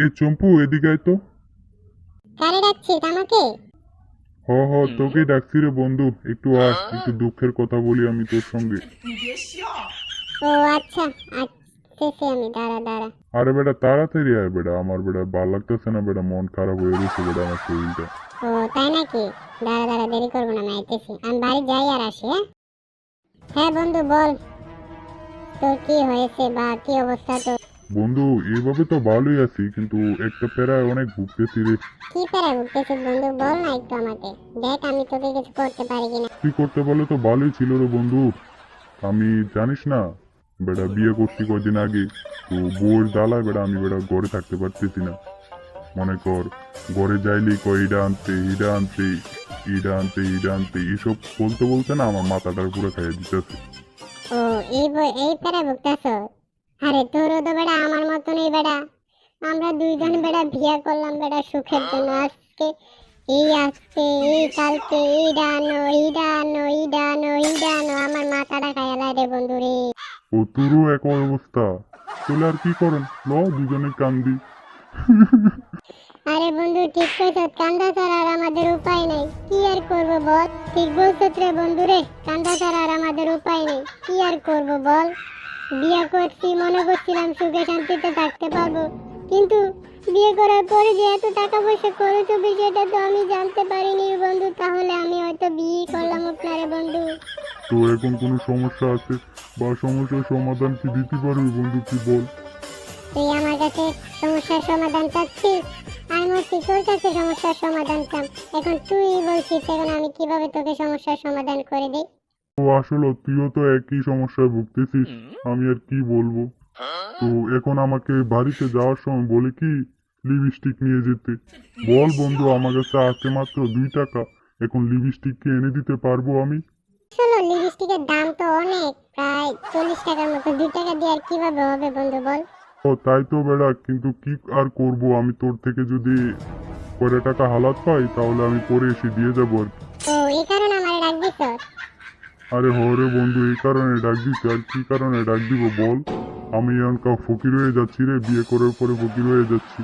এ চম্পু এদিকে আয় তো। কারে ডাকছিস আমাকে? হ্যাঁ, হ্যাঁ, হ হ তোকে ডাকছি রে বন্ধু। একটু আয় একটু দুঃখের কথা বলি আমি তোর সঙ্গে। ও আচ্ছা আসতেছি আমি দাঁড়া দাঁড়া। আরে বেটা তাড়াতাড়ি আয় বেটা আমার বেটা ভালো লাগতেছে না বেটা মন খারাপ হয়ে গেছে বেটা আমার শরীরটা। ও তাই নাকি? দাঁড়া দাঁড়া দেরি করব না আমি আইতেছি। আমি বাড়ি যাই আর আসি হ্যাঁ? হ্যাঁ বন্ধু বল। তোর কি হয়েছে বা কি অবস্থা তোর? বন্ধু এইভাবে তো ভালোই আছি কিন্তু একটা প্যারায় অনেক ভুগতেছি রে। কি প্যারা ভুগতেছিস বন্ধু? বল না একটু আমাকে। দেখ আমি তোকে কিছু করতে পারি কিনা। কি করতে বলে তো ভালোই ছিল রে বন্ধু। আমি জানিস না বেটা বিয়ে করছি কয়দিন আগে। তো বউয়ের জ্বালায় বেটা আমি বেটা ঘরে থাকতে পারতেছি না। মনে কর ঘরে যাইলেই কয় ইডা আনতে ইডা আনতে ইডা আনতে ইডা আনতে এইসব বলতে বলতে না আমার মাথাটার পুরো খাইয়ে দিতেছে। ও এই এই প্যারা ভুগতেছ? আরে তোরও তো বেটা আমার মতনই বেটা আমরা দুইজন বেটা বিয়ে করলাম বেটা সুখের জন্য। আজকে এই আজকে এই কালকে এই ডানো এই ডানো এই ডানো এই ডানো। আমার মাথাটা খায়ালাই রে বন্ধু রে ও তোরও এক অবস্থা। চলে আর কি করেন? ল দুজনে কান্দি আরে বন্ধু ঠিক কইছ কান্দা ছাড়া আর আমাদের উপায় নাই। কি আর করব বল? ঠিক বলছিস রে বন্ধু রে কান্দা ছাড়া আর আমাদের উপায় নেই। কি আর করব বল? বিয়ে করছি মনে করছিলাম সুখে শান্তিতে থাকতে পারব। কিন্তু বিয়ে করার পরে যে এত টাকা পয়সা করেছ বিষয়টা তো আমি জানতে পারিনি বন্ধু। তাহলে আমি হয়তো বিয়ে করলাম আপনারে বন্ধু। তো এখন কোনো সমস্যা আছে? বা সমস্যার সমাধান কি দিতে পারবি বন্ধু কি বল? তুই আমার কাছে সমস্যার সমাধান চাচ্ছিস? আমি বলছি তোর কাছে সমস্যার সমাধান চাম। এখন তুই বলছিস এখন আমি কীভাবে তোকে সমস্যার সমাধান করে দিই? তো আসলে তুইও তো একই সমস্যায় ভুগতেছিস আমি আর কি বলব? তো এখন আমাকে বাড়িতে যাওয়ার সময় বলে কি লিপস্টিক নিয়ে যেতে। বল বন্ধু আমার কাছে আছে মাত্র দুই টাকা। এখন লিপস্টিক কি এনে দিতে পারব আমি? আসলে লিপস্টিকের দাম তো অনেক প্রায় চল্লিশ টাকার মতো। দুই টাকা দিয়ে আর কীভাবে হবে বন্ধু বল? ও তাই তো বেড়া কিন্তু কি আর করব? আমি তোর থেকে যদি কয়টা টাকা হালাত পাই তাহলে আমি পরে এসে দিয়ে যাব আর কি। তো এই কারণে আমার ডাক দিছ আরে হরে বন্ধু এই কারণে ডাক দিচ্ছি আর কি কারণে ডাক দিব বল? আমি এখনকার ফকির হয়ে যাচ্ছি রে বিয়ে করার পরে ফকির হয়ে যাচ্ছি।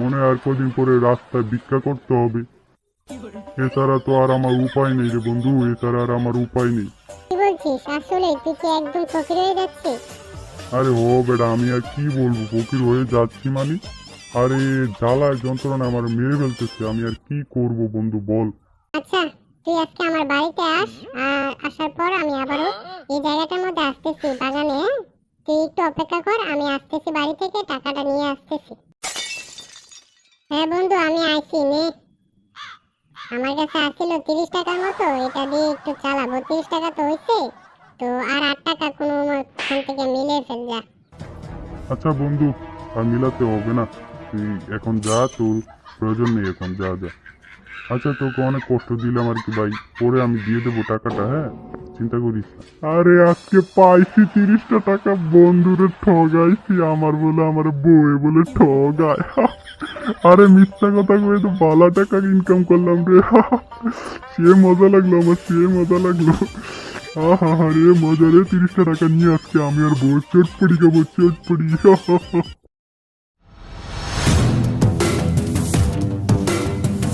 মনে আর কদিন পরে রাস্তায় ভিক্ষা করতে হবে। এছাড়া তো আর আমার উপায় নেই রে বন্ধু এছাড়া আর আমার উপায় নেই। কি বলছিস? আসলে তুই কি একদম ফকির হয়ে যাচ্ছিস? আরে হো বেটা আমি আর কি বলব? ফকির হয়ে যাচ্ছি মানে? আরে জ্বালায় যন্ত্রণা আমার মেরে ফেলতেছে। আমি আর কি করব বন্ধু বল? আচ্ছা তুই আজকে আমার বাড়িতে আস। আর আসার পর আমি আবারও এই জায়গাটার মধ্যে আসতেছি, বাগানে হ্যাঁ? তুই একটু অপেক্ষা কর, আমি আসতেছি বাড়ি থেকে, টাকাটা নিয়ে আসতেছি। হ্যাঁ বন্ধু, আমি আইছি, নে। আমার কাছে আসছিল তিরিশ টাকার মতো, এটা দিয়ে একটু চালাবো। তিরিশ টাকা তো হয়েছে তো আর আট টাকা কোনো ওখান থেকে মিলে ফেল, যা। আচ্ছা বন্ধু, আর মিলাতে হবে না। তুই এখন যা, তোর প্রয়োজন নেই এখন, যা যা। আচ্ছা তোকে অনেক কষ্ট দিলাম আর কি ভাই। পরে আমি দিয়ে দেবো টাকাটা হ্যাঁ? চিন্তা করিস আরে, আজকে পাইছি তিরিশটা টাকা। বন্ধুরে ঠগাইছি আমার বলে, আমার বউয়ে বলে ঠগায়। আরে, মিথ্যা কথা কয়ে তো বালা টাকা ইনকাম করলাম রে। সে মজা লাগল আমার, সে মজা লাগল। আহা রে, মজা রে, তিরিশটা টাকা নিয়ে আজকে আমি আর বউ চটপটি খাব, চটপটি।